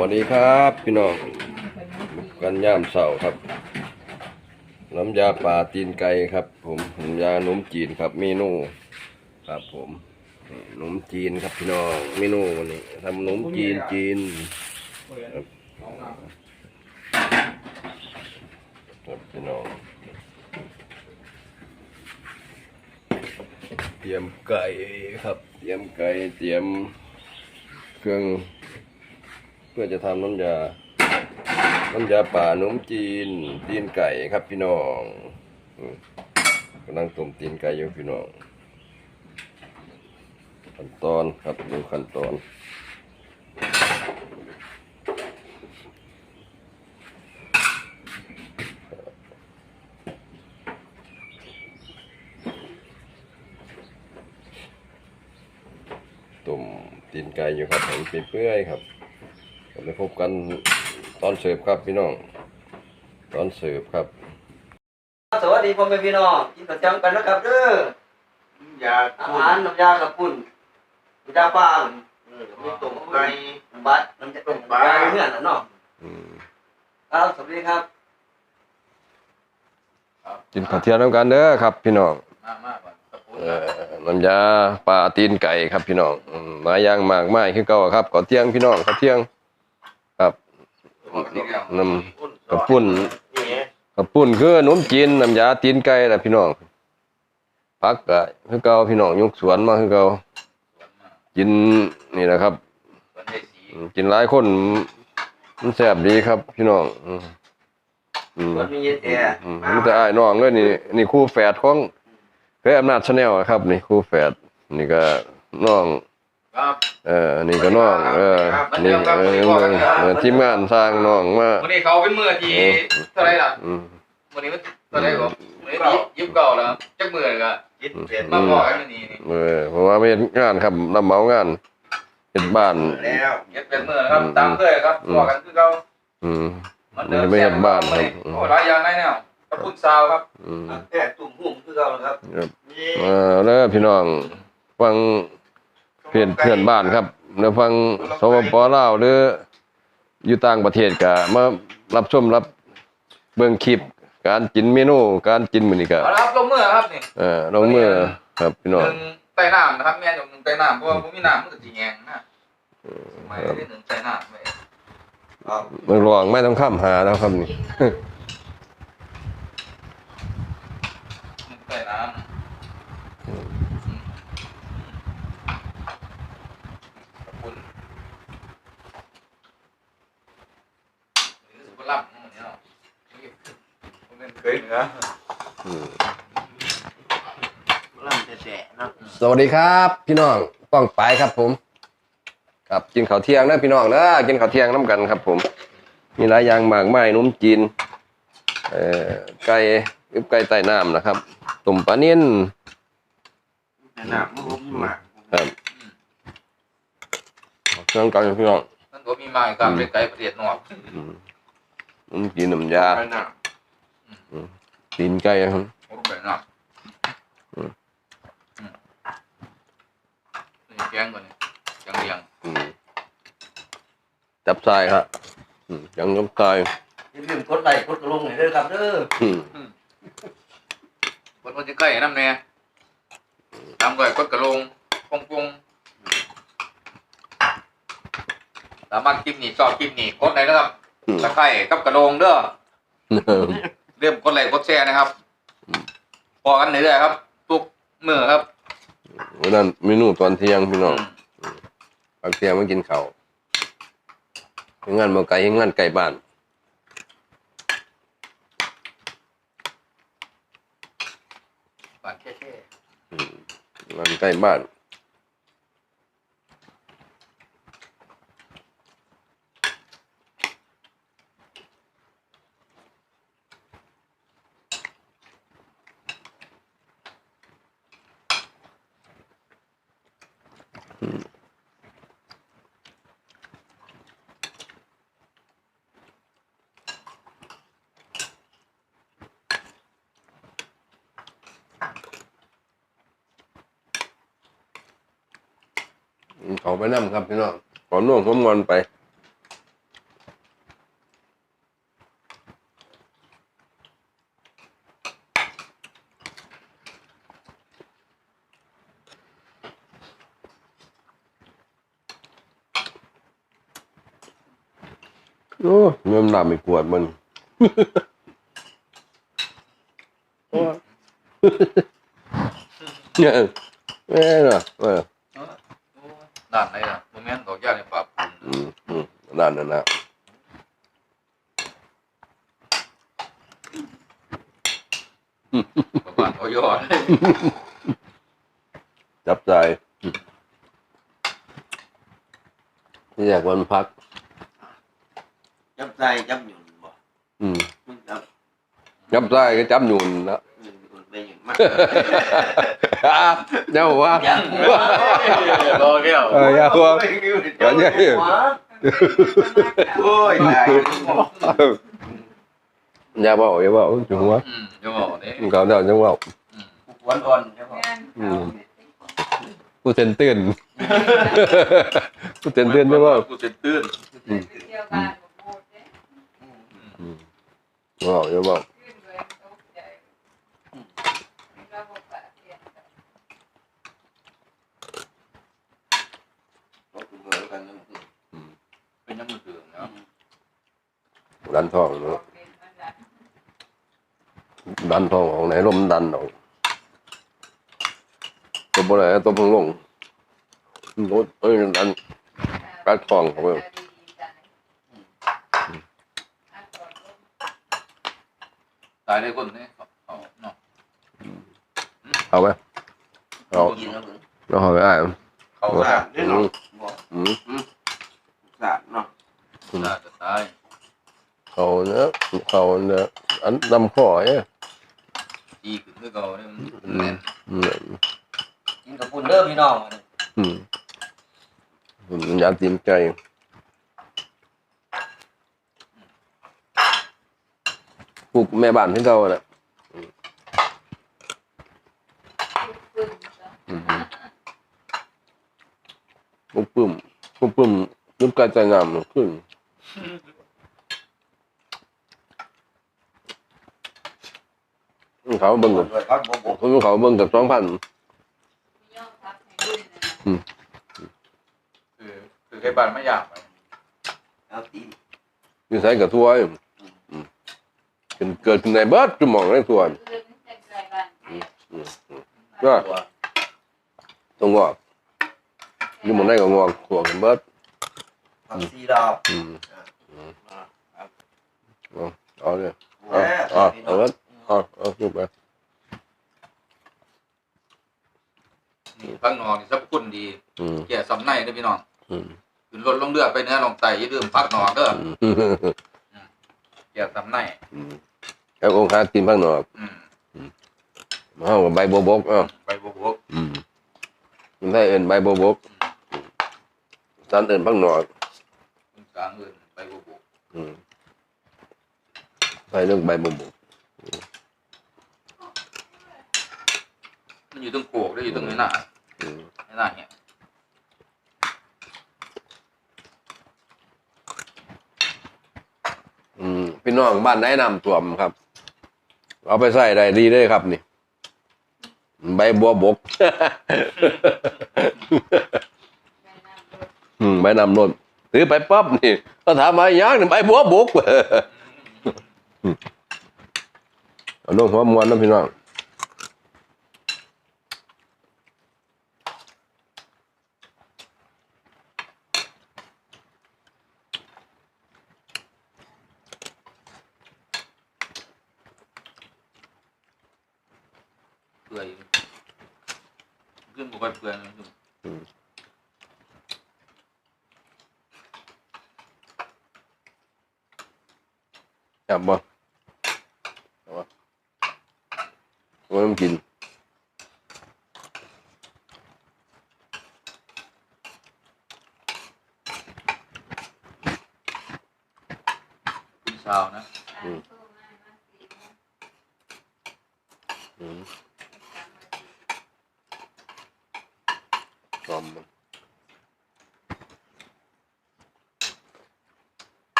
วัสดีครับพี่น้องกันย่ามเสาครับ น้ำยาป่าตีนไก่ครับ ผมน้ำยาหนมจีนครับเมนูครับผมนี่หนมจีนครับพี่น้องเมนูวันนี้ทำหนมจีนจีนครับครับพี่น้องเตรียมไก่ครับ เตรียมไก่เตรียมเครื่อง เพื่อจะทำน้ำยา น้ำยาป่าหนมจีน ตีนไก่ครับพี่น้องกำลังต้มตีนไก่อยู่พี่น้อง ขั้นตอนครับดูขั้นตอนตุ่มตีนไก่อยู่ครับเห็นเปื่อยๆครับ ไปพบกันตอนเสิร์ฟครับพี่น้อง ตอนเสิร์ฟครับ สวัสดีพ่อแม่พี่น้องกินประจำกันนะครับเด้ออยากอาพูดหารน้ำยากับปุ่นน้ำยาปลาเออมีต้มไก่น้ำบัดน้ำยาต้มปลาน้ำยาเนื้อน่ะเนาะอืมครับสวัสดีครับ กินข้าวเที่ยงน้ำกันเด้อครับ พี่น้องมากมากกว่าตะปูเอ่อน้ำยาปลาตีนไก่ครับพี่น้องอืมมาย่างมากไม้คือเก่าครับข้าวเที่ยงพี่น้องข้าวเที่ยงครับ น้ำกระปุ่นกระปุ่นคือขนมจีนน้ำยาตีนไก่แหละพี่น้องพักก็คือเก่าพี่น้องยกสวนมาคือเก่ากินนี่แหละครับส่วนใหญ่สีอืมกินหลายคนมันแซ่บดีครับ พี่น้องอืมอืมรถมีเยแต่อืมมันจะอ้ายน้องเลยนี่นี่คู่แฝดของเพชรอำนาจชาแนลครับ นี่คู่แฝดนี่ก็น้อง ครับเออนี่ก็น้องเออนี่เออเออเออทีมงานสร้างน้องมาวันนี้เขาเป็นมือที่เท่าไรล่ะอืมวันนี้มันเท่าไรก็วันนี้ยิบยิบเก่าแล้วจักมือก็ยิบเปลี่ยนมาบอกกันนี่นี่เออเพราะว่าไม่เฮ็ดงานครับรับเหมางานเฮ็ดบ้านแล้วยิบเป็นมือครับตามเคยครับบอกกันคือเขาอืมมันเดิมไม่เฮ็ดบ้านครับโอ้หลายอย่างได้แนวกระปุ่นซาวครับอืมแต่ตุ่มหุ่มคือเรานะครับครับเออแล้วพี่น้องฟังเพื่อนเพื่อนบ้านครับแล้วฟังสปปลาวหรืออยู่ต่างประเทศก็มารับชมรับเบิ่งคลิป การกินเมนูการกินมื้อนี้ก็เอาละครับลงมือครับนี่เออลงมือครับพี่น้องหนึ่งใต้น้ำนะครับแม่หนึ่งใต้น้ำเพราะว่าผมมีน้ำมันก็จีแงงนะไม่ได้หนึ่งใต้น้ำไม่มันลองไม่ต้องข้ามหาแล้วครับนี่ใต้น้ำขอบคุณนี่สุภาพนี่เนาะผม เป็นเคยเหนือล่ำแต่แต่เนาะสวัสดีครับ พี่น้องป้องไปายครับผม ครับกินข้าวเที่ยงนะพี่น้องนะกินข้าวเที่ยงน้ำกันครับ ผม มีหลายอย่างมากมายนุ่มจีนเอ่อไก่อึบไก่ใต้น้ำนะครับตุ่มปลาเนียนแต่หนักมันมีหมากครับเครื่องกันพี่น้องนั่นก็มีไม้กับเป็นไก่ประเทศนอกอืมนุ่มจีนน้ำยา ไปหนัก ตีนไก่ครับโอ้ไปหนักนี่แกงก่อนนี่แกงเลียงจับทรายครับยังจับทรายอย่าลืมกดไลค์กดกระลงหน่อยเด้อครับเด้อคนคนจะใกล้น้ำแน่ตามก่อยกดกระลงปงปงสามารถคลิปนี้ชอบคลิปนี้กดไหนนะครับตะไคร่กับกระโดงเด้อ เริ่มกดไลค์กดแชร์นะครับพอกันเรื่อยๆครับ ทุกมือครับวันนั้นเมนูตอนเที่ยงพี่น้องอืมบางเที่ยงมากินข้าวเฮ็ดงานมาไกลเฮ็ดงานไกลบ้านบานแค่งานใกล้บ้าน เขาไปนั่มครับพี่น้องขอมน่งหอมงอนไปโอ้เงินหนำไม่กวดมันเนี่ยแม่น่ะอ ด้านไหนล่ะโมเมนต์ดอกยาในป่าปูนอืมอืมนั่นน่ะนะประมาณเขายอดจับใจที่แรกวันพัก จับใจจับหยุ่นบ่อืมมันจับจับใจก็จับหนุนนะหยุ่นหยุ่นไปหยุ่นมาเจ้าว่ายังรอเกี่ ยวเอออย่าว่าจับหัวโอ้ยตายอย่าบอกอย่าบอกจังหวะอืมจะบอกนี่เขาเดาจังหวะ หวันอ่อนใช่ป่ะ อืมกูเต้นเต้นกูเต้นเต้นจังหวะ กูจะตื่น บอกอย่าบอก เราคือเหมือน กันนั่นคือเป็นยังมือถือเนาะดันทองเนาะดันทองของไหนลมดันออกตัวบนไหนตัวพังลงรถเอ้ยดันกระทองเขาไปตายได้คนนี่เขาเนาะเอาไหมเอากินแล้วเหมือนเราเอาไปอ่านเขาสาดเนี่ยเนาะบ่ อืมสาดเนาะตายจะตายเขาเนี่ยเขาเนี่ยอันนำข้อเนี่ยดีขึ้นคือเก่าเนี่ยมันแน่นอืมกินกับปุ่นเด้อพี่น้องอืมอืมอยากติมใจปลูกแม่บ้านที่เขาแหละอืมปลูกปึ้ม ปลูกปึ้มรูปการใจงามขึ้นเขาเบิ่งกับด้วยครับบ่บ่คนเขาเบิ่งกับสองพันอืมคือคือแค่บ้านไม่อยากไปอยู่ใส่กับทัวร์อยู่อืมเกิดเกิดขึ้นในเบิร์ดจุหมองในทัวร์ก็ต้องงอก อยู่หมองได้ก็งอกทัวร์กันเบิร์ดทำซีดาวอืมครับเอาเลยแหม่เอาพี่เอาน้องเบิร์ดเอาเอาขึ้นไปนี่ข้างนอกนี่สับคุณดีอืมแก่สำในเด้อพี่น้องอืมขึ้นรถลงเรือไปเนื้อลงไตอย่าลืมพักนอกเด้ออืมแก่สำในอืมแล้วองค์ค้ากินข้างนอกอืมเอากับใบบัวบกเอ้าไปบวกอืมมันได้เอินใบบัวบก สันเอินข้างนอกคุณกลางเงินไปบวกอืมใส่เรื่องใบบัวบกมันอยู่ตรงโกกได้อยู่ตรงนี้หน้าอืมหน้าเนี่ยอืมพี่น้องบ้านไหนนำท่วมครับ เอาไปใส่ได้ดีเลยครับนี่ ใบบัวบก ไปนำนนถือไปปั๊บนี่ก็ถามมาอย่างนี่ใบบัวบุกอืมเอาลงหัวมวนนะพี่น้อง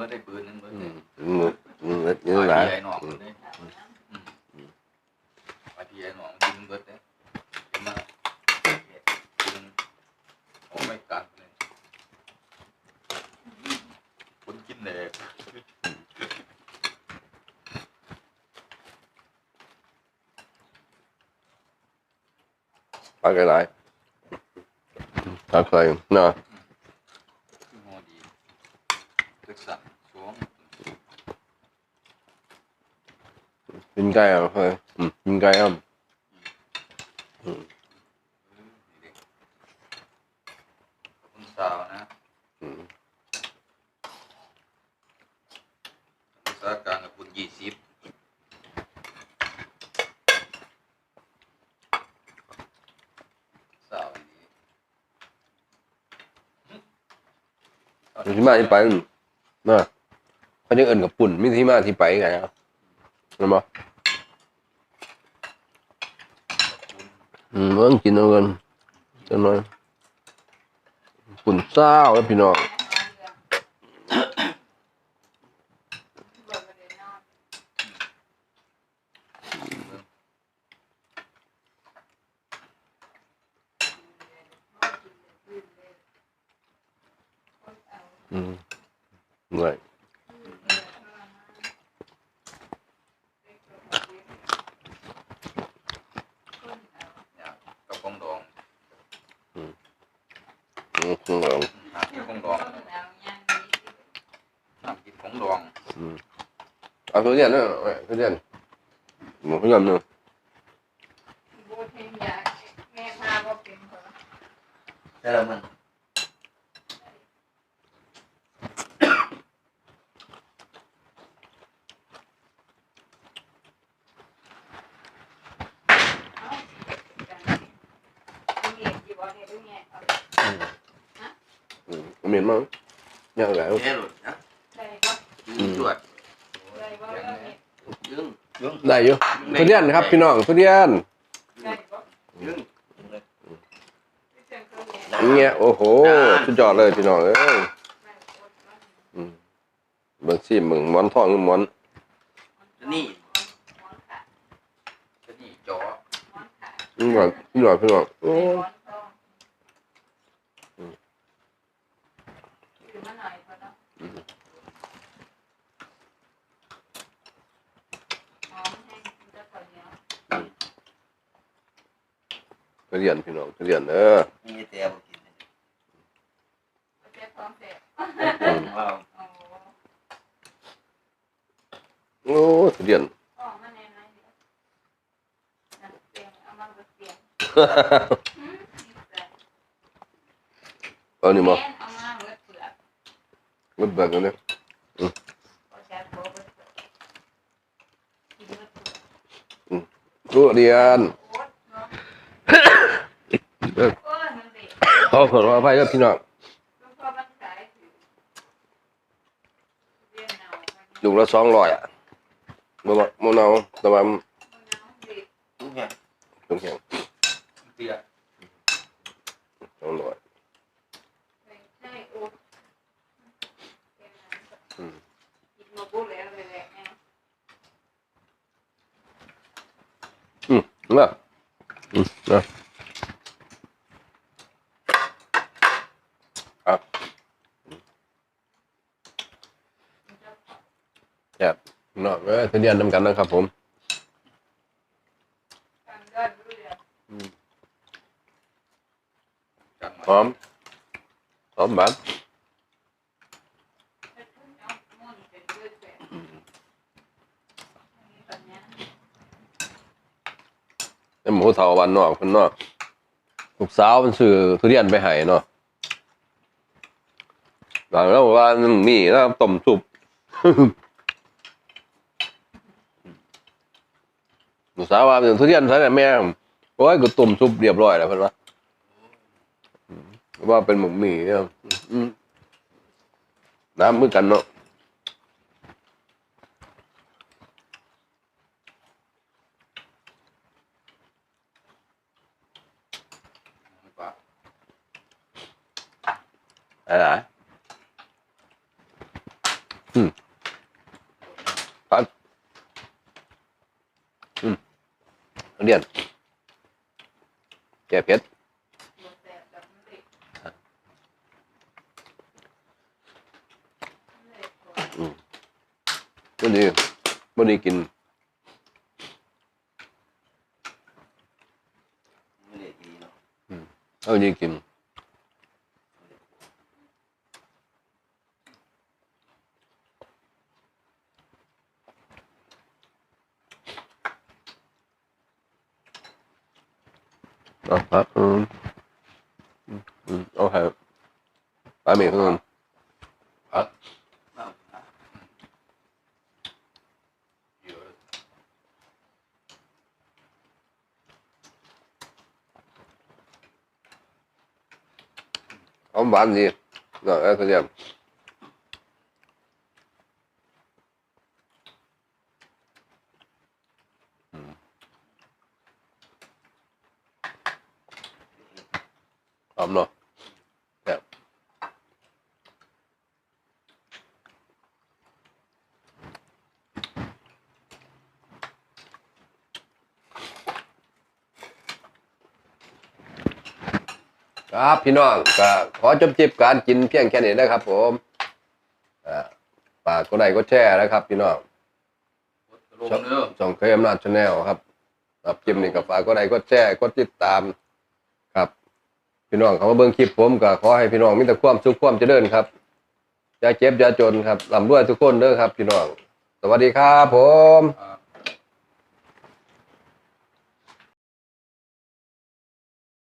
มื่อได้ปืนนึงเมื่อได้มือมือเยอหลายไอ้นองเลยไอเพี่ไอหนองเมื่ยยิงมาอไม่กัดเลยคนกินเลยไปกันไหนไปกันะ ตึกสันสวงกินไก่อะเคยอืมกินไก่อะคุณสาวนะอืมอุตสาหการกับคุณยี่สิบสาวดี อยู่ที่มาที่ไปอืม นะเขาจะเอินกับปุ่นมิที่มาที่ไปไงครับเห็นบ่อืมต้องกินเอากันจังหน่อยปุ่นเศร้าแล้วพี่น้องอืมเหนื่อย เนี่ยกับกงดอง อืม คงเอาหากินกงดองหากินของดองอืมเอาทุเรียนเนอะเอาทุเรียนหมูทุเรียนเนอะแต่ละมันอืม เหม็นมั้งยากแล้วเท่หลุดนะยืนจวดยึงยึงได้อยู่ทุเรียนครับพี่น้องทุเรียนยึงอย่างเงี้ยโอ้โหสุดยอดเลยพี่น้องเอ้ยอืมเบิ่งสิมึงหมอนทองหรือหมอนนี่จะนี่จออืมก่อนพี่น้องพี่น้องโอ้ ทุเรียนพี่น้องทุเรียนเด้อมีแต่บ่กินอืมว้าวโอ้ทุเรียนเอานี่มาเบิดเบิดกันเนี่ยทุเรียนขอขออภัยครับพี่น้องลูกละสองร้อยอะบ่บ่บ่เอาแต่ว่าทุกอย่างตรงแข็ง เตี้ย สองร้อย อืมน่ะอืม นะอะแบบเนาะเอ้ยทุเรียนนำกันนะครับผม จัง หอมหอมหวานแล้ว หมูเถาวันนอกคนนอกลูกสาวมันซื้อทุเรียนไปให้เนาะหลังแล้วบอกว่านี่นะต้มสุปลูกสาวว่าเป็นทุเรียนใช่ไหมแม่โอ้ยก็ต้มซุปเรียบร้อยแล้วเพิ่นว่าว่าเป็นหมูหมี่เนี่ยน้ำมือกันเนาะ อะไรอืมปัดอืมทุเรียนแก่เผ็ดบ่ดีบ่ดีกินไม่ได้ดีเนาะเอาดีกินเอาครับอืมอืมเอาให้ป ลาหมี่อืมครับเอาหวานดีเนาะเอาเสียมหอมเนาะแบบ ครับพี่น้องก็ขอจบจิบการกินเพียงแค่นี้นะครับ ผมอ่าฝากกดไลค์กดแชร์นะครับ พี่น้องลงเนื้อช่องเคยอำนาจชาแนลครับครับคลิปนี้ก็ฝากกดไลค์กดแชร์กดติดตามครับ พี่น้องเขามาเบิ่งคลิปผมก็ขอให้พี่น้องมีแต่ความสุขความเจริญครับอย่าเจ็บอย่าจนครับร่ำรวยทุกคนเด้อครับ พี่น้อง สวัสดีครับผมอ่า